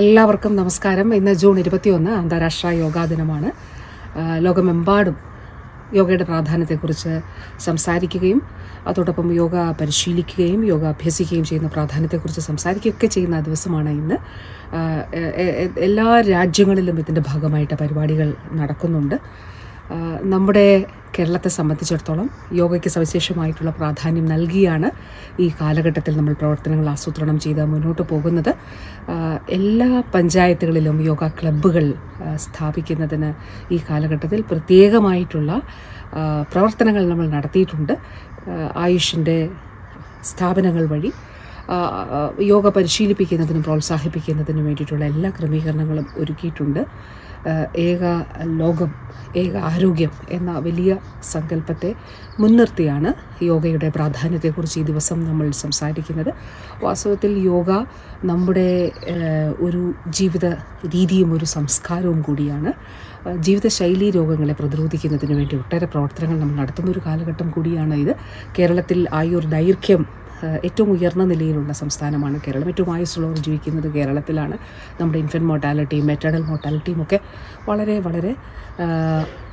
എല്ലാവർക്കും നമസ്കാരം. ഇന്ന് ജൂൺ ഇരുപത്തിയൊന്ന് അന്താരാഷ്ട്ര യോഗാ ദിനമാണ്. ലോകമെമ്പാടും യോഗയുടെ പ്രാധാന്യത്തെക്കുറിച്ച് സംസാരിക്കുകയും അതോടൊപ്പം യോഗ പരിശീലിക്കുകയും യോഗ അഭ്യസിക്കുകയും ചെയ്യുന്ന പ്രാധാന്യത്തെക്കുറിച്ച് സംസാരിക്കുകയൊക്കെ ചെയ്യുന്ന ദിവസമാണ് ഇന്ന്. എല്ലാ രാജ്യങ്ങളിലും ഇതിന്റെ ഭാഗമായിട്ട് പരിപാടികൾ നടക്കുന്നുണ്ട്. നമ്മുടെ കേരളത്തെ സംബന്ധിച്ചിടത്തോളം യോഗയ്ക്ക് സവിശേഷമായിട്ടുള്ള പ്രാധാന്യം നൽകിയാണ് ഈ കാലഘട്ടത്തിൽ നമ്മൾ പ്രവർത്തനങ്ങൾ ആസൂത്രണം ചെയ്ത് മുന്നോട്ട് പോകുന്നത്. എല്ലാ പഞ്ചായത്തുകളിലും യോഗ ക്ലബ്ബുകൾ സ്ഥാപിക്കുന്നതിന് ഈ കാലഘട്ടത്തിൽ പ്രത്യേകമായിട്ടുള്ള പ്രവർത്തനങ്ങൾ നമ്മൾ നടത്തിയിട്ടുണ്ട്. ആയുഷിന്റെ സ്ഥാപനങ്ങൾ വഴി യോഗ പരിശീലിപ്പിക്കുന്നതിനും പ്രോത്സാഹിപ്പിക്കുന്നതിനും വേണ്ടിയിട്ടുള്ള എല്ലാ ക്രമീകരണങ്ങളും ഒരുക്കിയിട്ടുണ്ട്. ഏക ലോകം ഏക ആരോഗ്യം എന്ന വലിയ സങ്കല്പത്തെ മുൻനിർത്തിയാണ് യോഗയുടെ പ്രാധാന്യത്തെക്കുറിച്ച് ഈ ദിവസം നമ്മൾ സംസാരിക്കുന്നത്. വാസ്തവത്തിൽ യോഗ നമ്മുടെ ഒരു ജീവിത രീതിയും ഒരു സംസ്കാരവും കൂടിയാണ്. ജീവിതശൈലി രോഗങ്ങളെ പ്രതിരോധിക്കുന്നതിന് വേണ്ടി ഒട്ടേറെ പ്രവർത്തനങ്ങൾ നമ്മൾ നടത്തുന്ന ഒരു കാലഘട്ടം കൂടിയാണ് ഇത്. കേരളത്തിൽ ആയുർ ദൈർഘ്യം ഏറ്റവും ഉയർന്ന നിലയിലുള്ള സംസ്ഥാനമാണ് കേരളം. ഏറ്റവും ആയുസ്സുള്ളവർ ജീവിക്കുന്നത് കേരളത്തിലാണ്. നമ്മുടെ ഇൻഫന്റ് മോർട്ടാലിറ്റിയും മെറ്റേണൽ മോർട്ടാലിറ്റിയും ഒക്കെ വളരെ വളരെ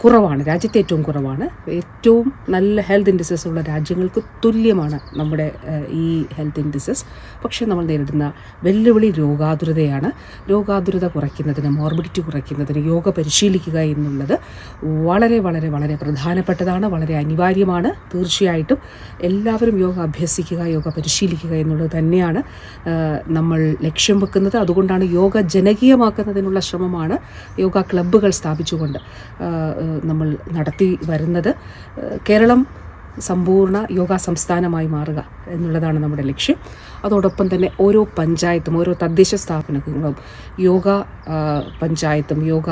കുറവാണ്. രാജ്യത്തെ ഏറ്റവും കുറവാണ്. ഏറ്റവും നല്ല ഹെൽത്ത് ഇൻഡിസസ് ഉള്ള രാജ്യങ്ങൾക്ക് തുല്യമാണ് നമ്മുടെ ഈ ഹെൽത്ത് ഇൻഡിസസ് പക്ഷേ നമ്മൾ നേരിടുന്ന വെല്ലുവിളി രോഗാതുരതയാണ്. രോഗാതുരത കുറയ്ക്കുന്നതിന് മോർബിഡിറ്റി കുറയ്ക്കുന്നതിന് യോഗ പരിശീലിക്കുക എന്നുള്ളത് വളരെ വളരെ വളരെ പ്രധാനപ്പെട്ടതാണ് വളരെ അനിവാര്യമാണ്. തീർച്ചയായിട്ടും എല്ലാവരും യോഗ അഭ്യസിക്കുക യോഗ പരിശീലിക്കുക എന്നുള്ളത് തന്നെയാണ് നമ്മൾ ലക്ഷ്യം വെക്കുന്നത്. അതുകൊണ്ടാണ് യോഗ ജനകീയമാക്കുന്നതിനുള്ള ശ്രമമാണ് യോഗ ക്ലബ്ബുകൾ സ്ഥാപിച്ചുകൊണ്ട് നമ്മൾ നടത്തി വരുന്നത്. കേരളം സമ്പൂർണ യോഗ സംസ്ഥാനമായി മാറുക എന്നുള്ളതാണ് നമ്മുടെ ലക്ഷ്യം. അതോടൊപ്പം തന്നെ ഓരോ പഞ്ചായത്തും ഓരോ തദ്ദേശ സ്ഥാപനങ്ങളും യോഗ പഞ്ചായത്തും യോഗ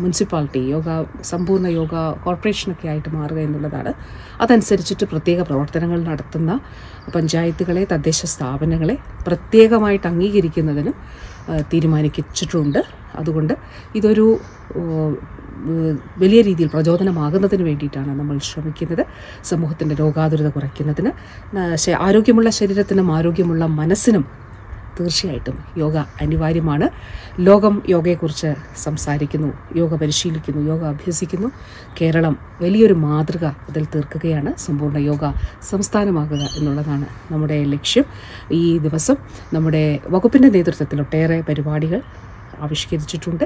മുനിസിപ്പാലിറ്റി യോഗ സമ്പൂർണ യോഗ കോർപ്പറേഷനൊക്കെ ആയിട്ട് മാറുക എന്നുള്ളതാണ്. അതനുസരിച്ചിട്ട് പ്രത്യേക പ്രവർത്തനങ്ങൾ നടത്തുന്ന പഞ്ചായത്തുകളെ തദ്ദേശ സ്ഥാപനങ്ങളെ പ്രത്യേകമായിട്ട് അംഗീകരിക്കുന്നതിനും തീരുമാനിച്ചിട്ടുണ്ട്. അതുകൊണ്ട് ഇതൊരു വലിയ രീതിയിൽ പ്രചോദനമാകുന്നതിന് വേണ്ടിയിട്ടാണ് നമ്മൾ ശ്രമിക്കുന്നത്. സമൂഹത്തിന്റെ രോഗാതുരത കുറയ്ക്കുന്നതിന് ആരോഗ്യമുള്ള ശരീരത്തിനും ആരോഗ്യമുള്ള മനസ്സിനും തീർച്ചയായിട്ടും യോഗ അനിവാര്യമാണ്. ലോകം യോഗയെക്കുറിച്ച് സംസാരിക്കുന്നു യോഗ പരിശീലിക്കുന്നു യോഗ അഭ്യസിക്കുന്നു. കേരളം വലിയൊരു മാതൃക അതിൽ തീർക്കുകയാണ്. സമ്പൂർണ യോഗ സംസ്ഥാനമാകുക എന്നുള്ളതാണ് നമ്മുടെ ലക്ഷ്യം. ഈ ദിവസം നമ്മുടെ വകുപ്പിന്റെ നേതൃത്വത്തിൽ ഒട്ടേറെ പരിപാടികൾ ആവിഷ്കരിച്ചിട്ടുണ്ട്.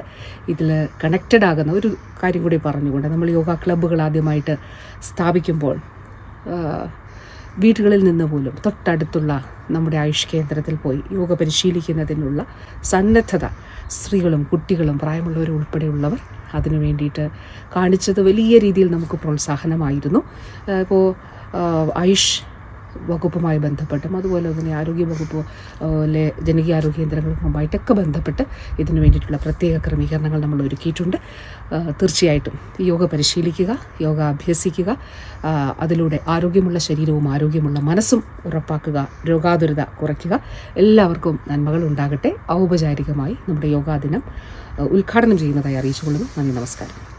ഇതിൽ കണക്റ്റഡ് ആകുന്ന ഒരു കാര്യം കൂടി പറഞ്ഞുകൊണ്ട് നമ്മൾ യോഗ ക്ലബ്ബുകൾ ആദ്യമായിട്ട് സ്ഥാപിക്കുമ്പോൾ വീടുകളിൽ നിന്ന് പോലും തൊട്ടടുത്തുള്ള നമ്മുടെ ആയുഷ് കേന്ദ്രത്തിൽ പോയി യോഗ പരിശീലിക്കുന്നതിനുള്ള സന്നദ്ധത സ്ത്രീകളും കുട്ടികളും പ്രായമുള്ളവരും ഉൾപ്പെടെയുള്ളവർ അതിനു വേണ്ടിയിട്ട് കാണിച്ചത് വലിയ രീതിയിൽ നമുക്ക് പ്രോത്സാഹനമായിരുന്നു. ഇപ്പോൾ ആയുഷ് വകുപ്പുമായി ബന്ധപ്പെട്ടും അതുപോലെ തന്നെ ആരോഗ്യ വകുപ്പ് ലെ ജനകീയാരോഗ്യ കേന്ദ്രങ്ങളുമായിട്ടൊക്കെ ബന്ധപ്പെട്ട് ഇതിനു വേണ്ടിയിട്ടുള്ള പ്രത്യേക ക്രമീകരണങ്ങൾ നമ്മൾ ഒരുക്കിയിട്ടുണ്ട്. തീർച്ചയായിട്ടും യോഗ പരിശീലിക്കുക യോഗ അഭ്യസിക്കുക അതിലൂടെ ആരോഗ്യമുള്ള ശരീരവും ആരോഗ്യമുള്ള മനസ്സും ഉറപ്പാക്കുക രോഗാതുരത കുറയ്ക്കുക. എല്ലാവർക്കും നന്മകൾ ഉണ്ടാകട്ടെ. ഔപചാരികമായി നമ്മുടെ യോഗാ ദിനം ഉദ്ഘാടനം ചെയ്യുന്നതായി അറിയിച്ചുകൊള്ളുന്നു. നന്ദി നമസ്കാരം.